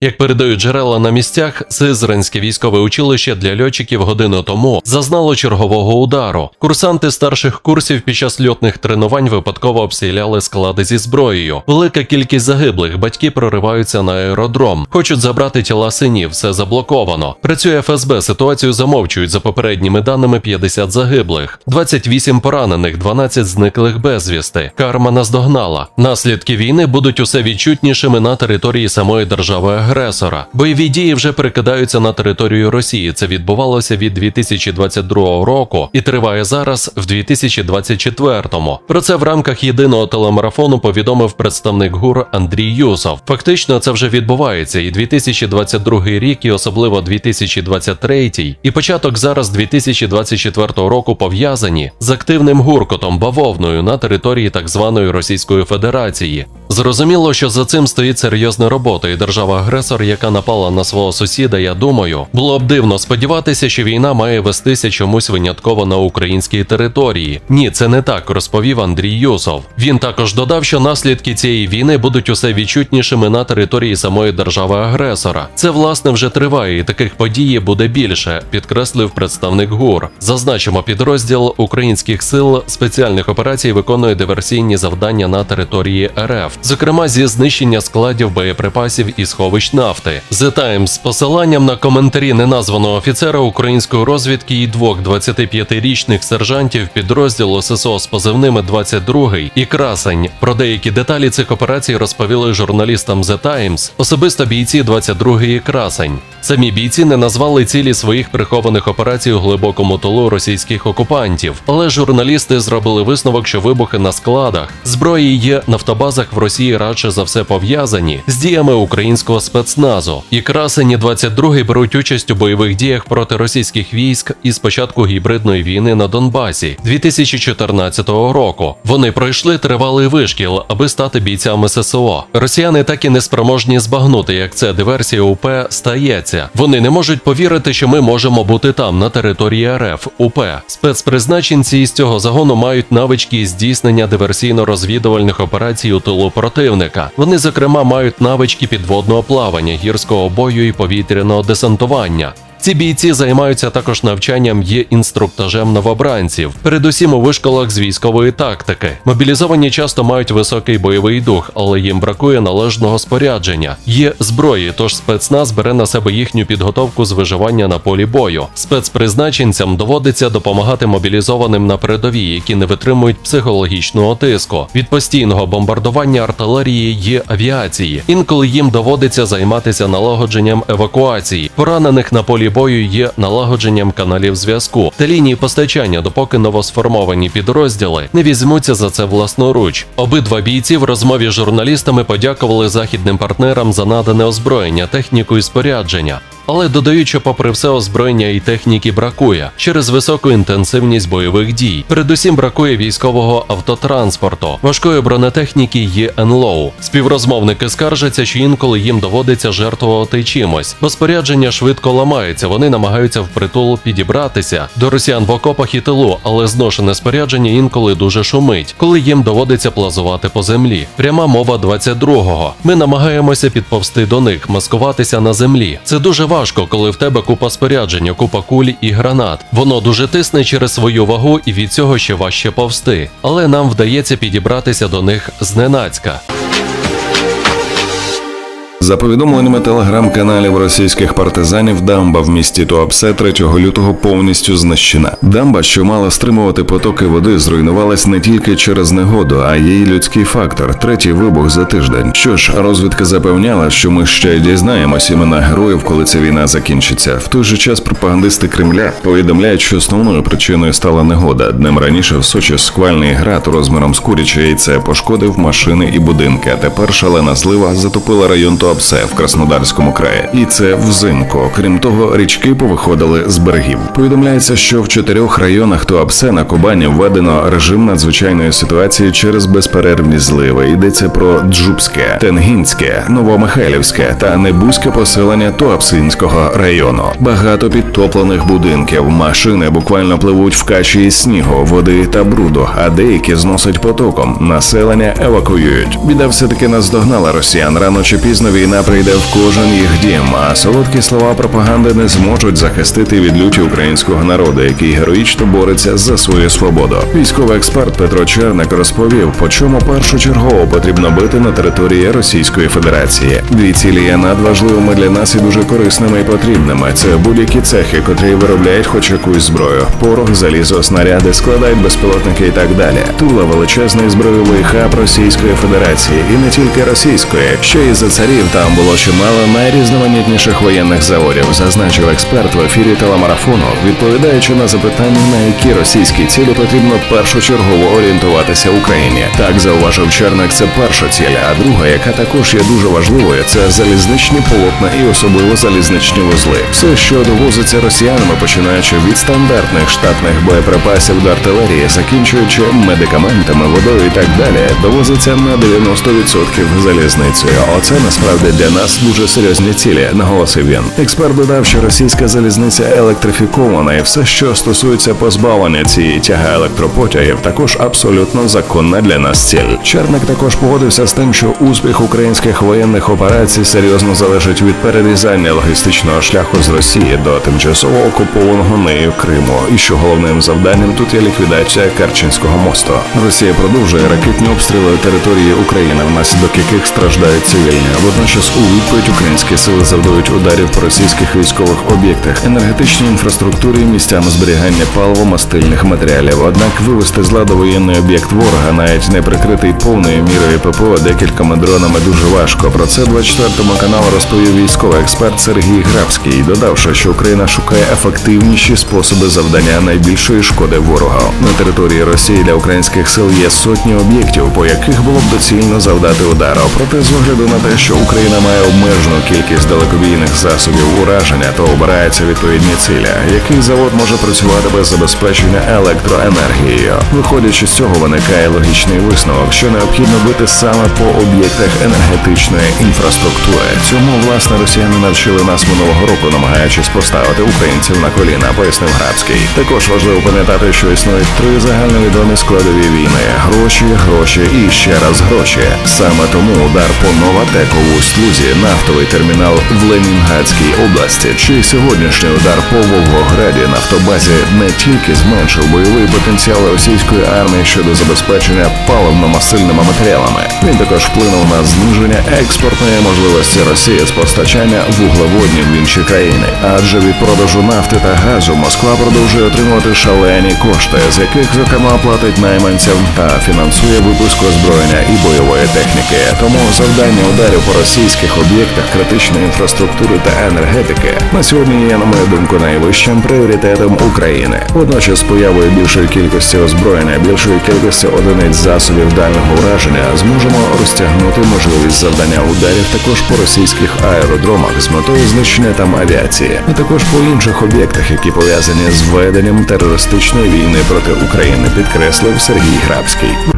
Як передають джерела на місцях, Сизранське військове училище для льотчиків годину тому зазнало чергового удару. Курсанти старших курсів під час льотних тренувань випадково обстріляли склади зі зброєю. Велика кількість загиблих, батьки прориваються на аеродром, хочуть забрати тіла синів, все заблоковано. Працює ФСБ, ситуацію замовчують за попередніми даними 50 загиблих, 28 поранених, 12 зниклих безвісти. Карма наздогнала. Наслідки війни будуть усе відчутнішими на території самої держави агресора. Бойові дії вже перекидаються на територію Росії. Це відбувалося від 2022 року і триває зараз в 2024-му. Про це в рамках єдиного телемарафону повідомив представник ГУР Андрій Юсов. Фактично, це вже відбувається, і 2022 рік, і особливо 2023, і початок зараз 2024 року пов'язані з активним гуркотом бавовною на території так званої Російської Федерації. Зрозуміло, що за цим стоїть серйозна робота, і держава-агресор, яка напала на свого сусіда, я думаю, було б дивно сподіватися, що війна має вестися чомусь винятково на українській території. Ні, це не так, розповів Андрій Юсов. Він також додав, що наслідки цієї війни будуть усе відчутнішими на території самої держави-агресора. Це власне вже триває, і таких подій буде більше, підкреслив представник ГУР. Зазначимо, підрозділ українських сил спеціальних операцій виконує диверсійні завдання на території РФ, зокрема зі знищення складів боєприпасів і сховищ нафти. The Times з посиланням на коментарі неназваного офіцера української розвідки і двох 25-річних сержантів підрозділу ССО з позивними 22 і Красень. Про деякі деталі цих операцій розповіли журналістам The Times, особисто бійці 22 і Красень. Самі бійці не назвали цілі своїх прихованих операцій у глибокому тилу російських окупантів, але журналісти зробили висновок, що вибухи на складах зброї є нафтобазах в Росії радше за все пов'язані з діями українського спецназу. І красені 22 беруть участь у бойових діях проти російських військ із початку гібридної війни на Донбасі 2014 року. Вони пройшли тривалий вишкіл, аби стати бійцями ССО. Росіяни так і не спроможні збагнути, як це диверсія УП стається. Вони не можуть повірити, що ми можемо бути там, на території РФ УП. Спецпризначенці із цього загону мають навички здійснення диверсійно-розвідувальних операцій у тилу противника. Вони, зокрема, мають навички підводного плавання, гірського бою і повітряного десантування. Ці бійці займаються також навчанням і інструктажем новобранців, передусім у вишколах з військової тактики. Мобілізовані часто мають високий бойовий дух, але їм бракує належного спорядження. Є зброї, тож спецназ бере на себе їхню підготовку з виживання на полі бою. Спецпризначенцям доводиться допомагати мобілізованим на передовій, які не витримують психологічного тиску від постійного бомбардування артилерії і авіації. Інколи їм доводиться займатися налагодженням евакуації, поранених на полі бою є налагодженням каналів зв'язку та лінії постачання, допоки новосформовані підрозділи не візьмуться за це власноруч. Обидва бійці в розмові з журналістами подякували західним партнерам за надане озброєння, техніку і спорядження. Але додають, що попри все озброєння і техніки бракує через високу інтенсивність бойових дій. Передусім бракує військового автотранспорту, важкої бронетехніки і НЛОУ. Співрозмовники скаржаться, що інколи їм доводиться жертвувати чимось, бо спорядження швидко ламається. Вони намагаються впритул підібратися до росіян в окопах і тилу, але зношене спорядження інколи дуже шумить, коли їм доводиться плазувати по землі. Пряма мова 22-го. Ми намагаємося підповсти до них, маскуватися на землі. Це дуже важко важко, коли в тебе купа спорядження, купа куль і гранат. Воно дуже тисне через свою вагу і від цього ще важче повсти. Але нам вдається підібратися до них зненацька. За повідомленнями телеграм-каналів російських партизанів, дамба в місті Туапсе 3 лютого повністю знищена. Дамба, що мала стримувати потоки води, зруйнувалась не тільки через негоду, а й людський фактор. Третій вибух за тиждень. Що ж, розвідка запевняла, що ми ще дізнаємось імена героїв, коли ця війна закінчиться. В той же час пропагандисти Кремля повідомляють, що основною причиною стала негода. Днем раніше в Сочі сквальний град розміром з куряче яйце пошкодив машини і будинки. А тепер шалена злива затопила район Туапсе. Туапсе в Краснодарському краї, і це взимку. Крім того, річки повиходили з берегів. Повідомляється, що в чотирьох районах Туапсе на Кубані введено режим надзвичайної ситуації через безперервні зливи. Йдеться про Джубське, Тенгінське, Новомихайлівське та Небузьке поселення Туапсинського району. Багато підтоплених будинків, машини буквально пливуть в каші із снігу, води та бруду, а деякі зносять потоком. Населення евакуюють. Біда все таки наздогнала росіян рано чи пізно війна прийде в кожен їх дім, а солодкі слова пропаганди не зможуть захистити від люті українського народу, який героїчно бореться за свою свободу. Військовий експерт Петро Черник розповів, по чому першочергово потрібно бити на території Російської Федерації. Дві цілі є надважливими для нас і дуже корисними і потрібними. Це будь-які цехи, котрі виробляють хоч якусь зброю, порох, залізо, снаряди, складають безпілотники і так далі. Тула величезний збройовий хаб Російської Федерації, і не тільки російської. Ще й за царів там було чимало найрізноманітніших воєнних заводів, зазначив експерт в ефірі телемарафону, відповідаючи на запитання, на які російські цілі потрібно першочергово орієнтуватися Україні. Так зауважив Черник, це перша ціль, а друга, яка також є дуже важливою, це залізничні полотна і особливо залізничні вузли. Все, що довозиться росіянами, починаючи від стандартних штатних боєприпасів до артилерії, закінчуючи медикаментами, водою і так далі, довозиться на 90% залізницею. Оце насправді для нас дуже серйозні цілі, наголосив він. Експерт додав, що російська залізниця електрифікована, і все, що стосується позбавлення цієї тяги електропотягів, також абсолютно законна для нас ціль. Черник також погодився з тим, що успіх українських воєнних операцій серйозно залежить від перерізання логістичного шляху з Росії до тимчасово окупованого нею Криму, і що головним завданням тут є ліквідація Керченського мосту. Росія продовжує ракетні обстріли території України, внаслідок яких страждають цивільні. Водночас у відповідь українські сили завдають ударів по російських військових об'єктах, енергетичній інфраструктурі, місцям зберігання паливо-мастильних матеріалів. Однак вивести з ладу воєнний об'єкт ворога, навіть не прикритий повною мірою ППО, декількома дронами дуже важко. Про це 24 каналу розповів військовий експерт Сергій Грабський, додавши, що Україна шукає ефективніші способи завдання найбільшої шкоди ворогу. На території Росії для українських сил є сотні об'єктів, по яких було б доцільно завдати удару. Проте з огляду на те, що Україна має обмежену кількість далекобійних засобів ураження, то обираються відповідні цілі. Який завод може працювати без забезпечення електроенергією? Виходячи з цього, виникає логічний висновок, що необхідно бити саме по об'єктах енергетичної інфраструктури. Цьому власне росіяни навчили нас минулого року, намагаючись поставити українців на коліна, пояснив Грабський. Також важливо пам'ятати, що існують три загальновідомі складові війни: гроші, гроші і ще раз гроші. Саме тому удар по Новатеку у Слузі, нафтовий термінал в Ленінградській області, чи сьогоднішній удар по Волгограді нафтобазі не тільки зменшив бойовий потенціал російської армії щодо забезпечення паливно-масильними матеріалами. Він також вплинув на зниження експортної можливості Росії з постачання вуглеводнів в інші країни. Адже від продажу нафти та газу Москва продовжує отримувати шалені кошти, з яких зокрема платить найманцям та фінансує випуск озброєння і бойової техніки. Тому завдання ударів по російських об'єктах критичної інфраструктури та енергетики на сьогодні є, на мою думку, найвищим пріоритетом України. Водночас, з появою більшої кількості озброєння, більшої кількості одиниць засобів дальнього ураження зможемо розтягнути можливість завдання ударів також по російських аеродромах з метою знищення там авіації, а також по інших об'єктах, які пов'язані з веденням терористичної війни проти України, підкреслив Сергій Грабський.